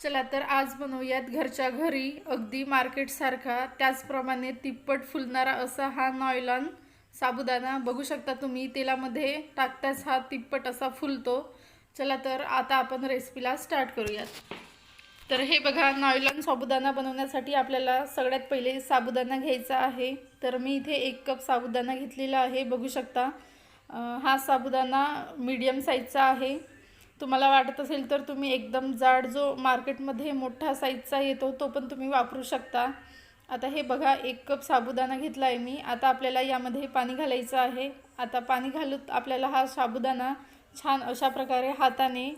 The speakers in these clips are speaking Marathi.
चला तर आज बनवूयात घरच्या घरी अगदी मार्केटसारखा त्याचप्रमाणे तिप्पट फुलणारा असा हा नॉयलॉन साबुदाणा. बघू शकता तुम्ही तेलामध्ये टाकताच हा तिप्पट असा फुलतो. चला तर आता आपण रेसिपीला स्टार्ट करूयात. तर हे बघा नॉयलॉन साबुदाणा बनवण्यासाठी आपल्याला सगळ्यात पहिले साबुदाणा घ्यायचा आहे. तर मी इथे एक कप साबुदाणा घेतलेला आहे. बघू शकता हा साबुदाणा मीडियम साईजचा आहे. तुम्हाला वाटत असेल तर तुम्ही एकदम जाड जो मार्केटमध्ये मोठा साईजचा येतो तो पण तुम्ही वापरू शकता. आता हे बघा एक कप साबुदाणा घेतला आहे मी. आता आपल्याला यामध्ये पाणी घालायचं आहे. आता पाणी घालून आपल्याला हा साबुदाणा छान अशा प्रकारे हाताने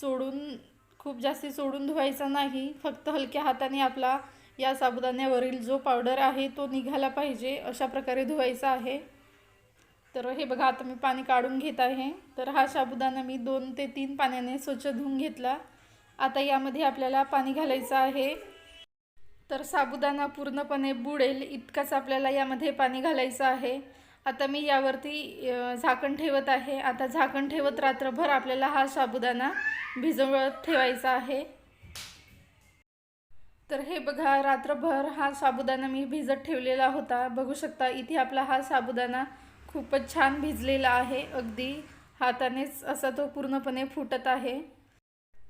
चोडून खूप जास्ती चोडून धुवायचा नाही. फक्त हलक्या हाताने आपला या साबुदाण्यावरील जो पावडर आहे तो निघाला पाहिजे. अशा प्रकारे धुवायचा आहे. तर हे बघा आता मी पाणी काढून घेत आहे. तर हा साबुदाणा मी दोन ते तीन पाण्याने स्वच्छ धुवून घेतला. आता यामध्ये आपल्याला पाणी घालायचं आहे. तर साबुदाणा पूर्णपणे बुडेल इतकाच आपल्याला यामध्ये पाणी घालायचं आहे. आता मी यावरती झाकण ठेवत आहे. आता झाकण ठेवत रात्रभर आपल्याला हा साबुदाणा भिजवत ठेवायचा आहे. तर हे बघा रात्रभर हा साबुदाणा मी भिजत ठेवलेला होता. बघू शकता इथे आपला हा साबुदाणा खूपच छान भिजलेला आहे. अगदी हातानेच असा तो पूर्णपणे फुटत आहे.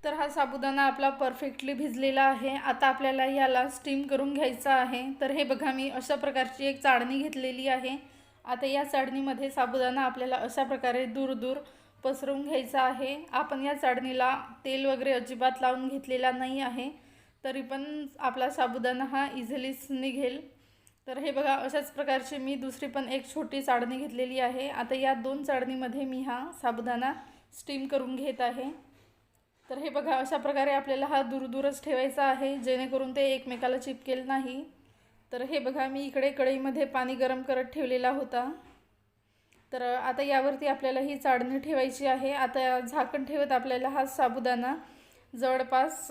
तर हा साबुदाणा आपला परफेक्टली भिजलेला आहे. आता आपल्याला याला स्टीम करून घ्यायचा आहे. तर हे बघा मी अशा प्रकारची एक चाळणी घेतलेली आहे. आता या चाळणीमध्ये साबुदाणा आपल्याला अशा प्रकारे दूर दूर पसरवून घ्यायचा आहे. आपण या चाळणीला तेल वगैरे अजिबात लावून घेतलेला नाही आहे. तरी पण आपला साबुदाणा हा इझिलीच निघेल. तर हे बघा अशाच प्रकारची मी दुसरी पण एक छोटी चाळणी घेतलेली आहे. आता या दोन चाळणीमध्ये मी हा साबुदाणा स्टीम करून घेत आहे. तर हे बघा अशा प्रकारे आपल्याला हा दूरदूरच ठेवायचा आहे जेणेकरून ते एकमेकाला चिपकेल नाही. तर हे बघा मी इकडे कढईमध्ये पाणी गरम करत ठेवलेला होता. तर आता यावरती आपल्याला ही चाळणी ठेवायची आहे. आता झाकण ठेवत आपल्याला हा साबुदाणा जवळपास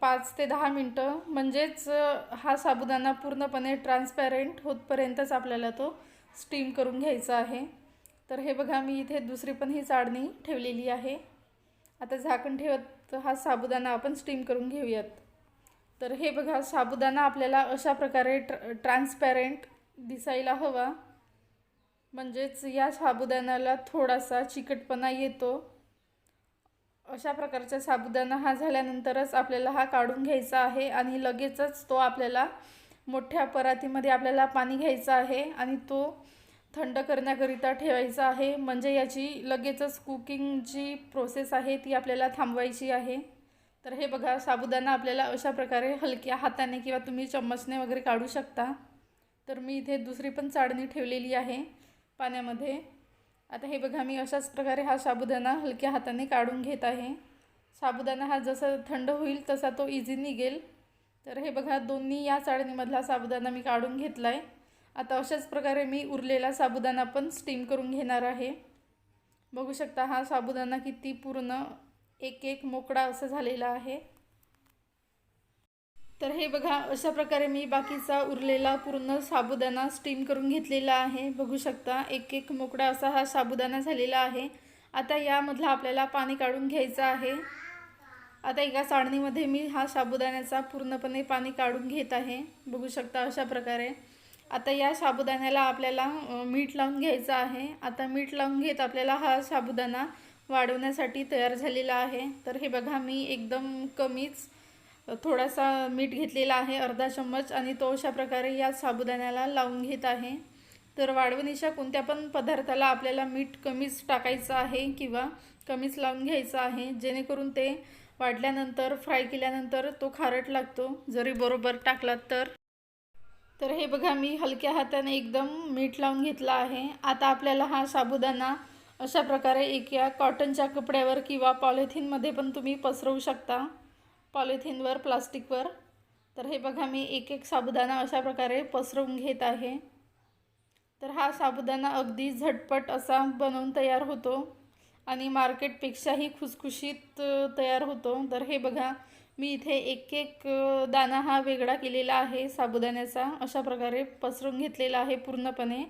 पाच ते दहा मिनटं. म्हणजेच हा साबुदाणा पूर्णपणे ट्रान्सपॅरंट होतपर्यंतच आपल्याला तो स्टीम करून घ्यायचा आहे. तर हे बघा मी इथे दुसरी पण ही चाळणी ठेवलेली आहे. आता झाकण ठेवत हा साबुदाणा आपण स्टीम करून घेऊयात. तर हे बघा साबुदाणा आपल्याला अशा प्रकारे ट्र ट्रान्सपॅरंट दिसायला हवा. म्हणजेच या साबुदाण्याला थोडासा चिकटपणा येतो. अशा प्रकारचा साबुदाणा हा झाल्यानंतरच आपल्याला हा काढून घ्यायचा आहे आणि लगेचच तो आपल्याला मोठ्या परातीमध्ये आपल्याला पाणी घ्यायचं आहे आणि तो थंड करण्याकरिता ठेवायचा आहे. म्हणजे याची लगेचच कुकिंग जी प्रोसेस आहे ती आपल्याला थांबवायची आहे. तर हे बघा साबुदाणा आपल्याला अशा प्रकारे हलक्या हाताने किंवा तुम्ही चम्मचने वगैरे काढू शकता. तर मी इथे दुसरी पण चाळणी ठेवलेली आहे पाण्यामध्ये. आता हे बघा मी अशाच प्रकारे हा साबुदाणा हलक्या हाताने काढून घेत आहे. साबुदाणा हा जसा थंड होईल तसा तो इझी निघेल. तर हे बघा दोन्ही या चाळणीमधला साबुदाणा मी काढून घेतला आहे आता अशाच प्रकारे मी उरलेला साबुदाणा पण स्टीम करून घेणार आहे. बघू शकता हा साबुदाणा किती पूर्ण एक एक मोकळा असं झालेला आहे. तर हे बघा अशा प्रकारे मी बाकीचा उरलेला पूर्ण साबुदाणा स्टीम करून घेतलेला आहे. बघू शकता एक एक मोकळा असा हा साबुदाणा झालेला आहे. आता यामधला आपल्याला पाणी काढून घ्यायचं आहे. आता एका चाळणीमध्ये मी हा साबुदाण्याचा पूर्णपणे पाणी काढून घेत आहे. बघू शकता अशा प्रकारे. आता या साबुदाण्याला आपल्याला मीठ लावून घ्यायचं आहे. आता मीठ लावून घेत आपल्याला हा साबुदाणा वाढवण्यासाठी तयार झालेला आहे. तर हे बघा मी एकदम कमीच थोडासा मीठ घेतलेला आहे अर्धा चम्मच आणि तो अशा प्रकारे या साबुदाण्याला लावून घेत आहे. तर वाढवणीच्या कोणत्या पण पदार्थाला आपल्याला मीठ कमीच टाकायचं आहे किंवा कमीच लावून घ्यायचं आहे जेणेकरून ते वाढल्यानंतर फ्राय केल्यानंतर तो खारट लागतो. जरी बरोबर टाकलात तर. तर हे बघा मी हलक्या हाताने एकदम मीठ लावून घेतला आहे. आता आपल्याला हा साबुदाणा अशा प्रकारे एक या कॉटनच्या कपड्यावर किंवा पॉलिथिनमध्ये पण तुम्ही पसरवू शकता. पॉलिथिनवर प्लास्टिकवर. तर हे बघा मी एक एक साबुदाणा अशा प्रकारे पसरवून घेत आहे. तर हा साबुदाणा अगदी झटपट असा बनवून तयार होतो आणि मार्केटपेक्षाही खुसखुशीत तयार होतो. तर हे बघा मी इथे एक एक दाणा हा वेगळा केलेला आहे साबुदाण्याचा. अशा प्रकारे पसरून घेतलेला आहे पूर्णपणे.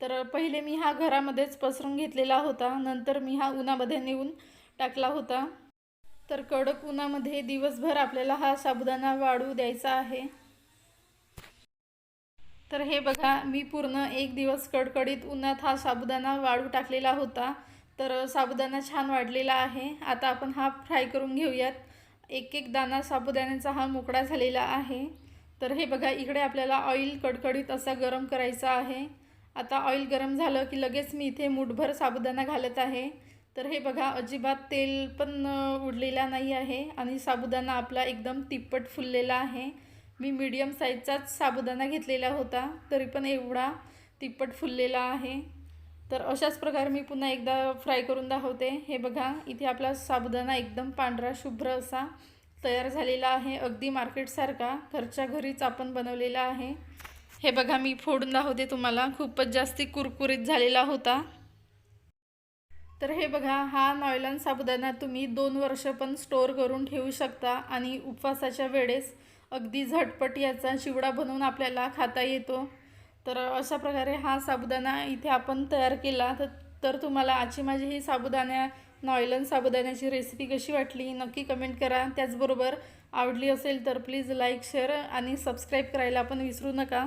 तर पहिले मी हा घरामध्येच पसरून घेतलेला होता. नंतर मी हा उन्हामध्ये नेऊन टाकला होता. तर कडक उन्हामध्ये दिवसभर आपल्याला हा साबुदाणा वाळू द्यायचा आहे. तर हे बघा मी पूर्ण एक दिवस कडकडीत उन्हात हा साबुदाणा वाळू टाकलेला होता. तर साबुदाणा छान वाढलेला आहे. आता आपण हा फ्राय करून घेऊयात. एक एक दाणा साबुदाण्याचा हा मोकळा झालेला आहे. तर हे बघा इकडे आपल्याला ऑइल कडकडीत असा गरम करायचा आहे. आता ऑइल गरम झालं की लगेच मी इथे मुठभर साबुदाणा घालत आहे. तर हे बघा अजिबात तेल पण उडलेला नाही आहे आणि साबुदाणा आपला एकदम तिप्पट फुललेला आहे. मी मीडियम साईजचाच साबुदाणा घेतलेला होता तरी पण एवढा तिप्पट फुललेला आहे. तर अशाच प्रकारे मी पुन्हा एकदा फ्राय करून दाखवते. हे बघा इथे आपला साबुदाणा एकदम पांढरा शुभ्र असा तयार झालेला आहे. अगदी मार्केटसारखा घरच्या घरीच आपण बनवलेला आहे. हे बघा मी फोडून दाखवते तुम्हाला. खूपच जास्ती कुरकुरीत झालेला होता. तर हे बघा हा नॉयलन साबुदाणा तुम्ही दोन वर्ष पण स्टोअर करून ठेवू शकता आणि उपवासाच्या वेळेस अगदी झटपट याचा चिवडा बनवून आपल्याला खाता येतो. तर अशा प्रकारे हा साबुदाणा इथे आपण तयार केला. तर तर तुम्हाला आजची माझी ही साबुदाण्या नॉयलन साबुदाण्याची रेसिपी कशी वाटली नक्की कमेंट करा. त्याचबरोबर आवडली असेल तर प्लीज लाईक शेअर आणि सबस्क्राईब करायला पण विसरू नका.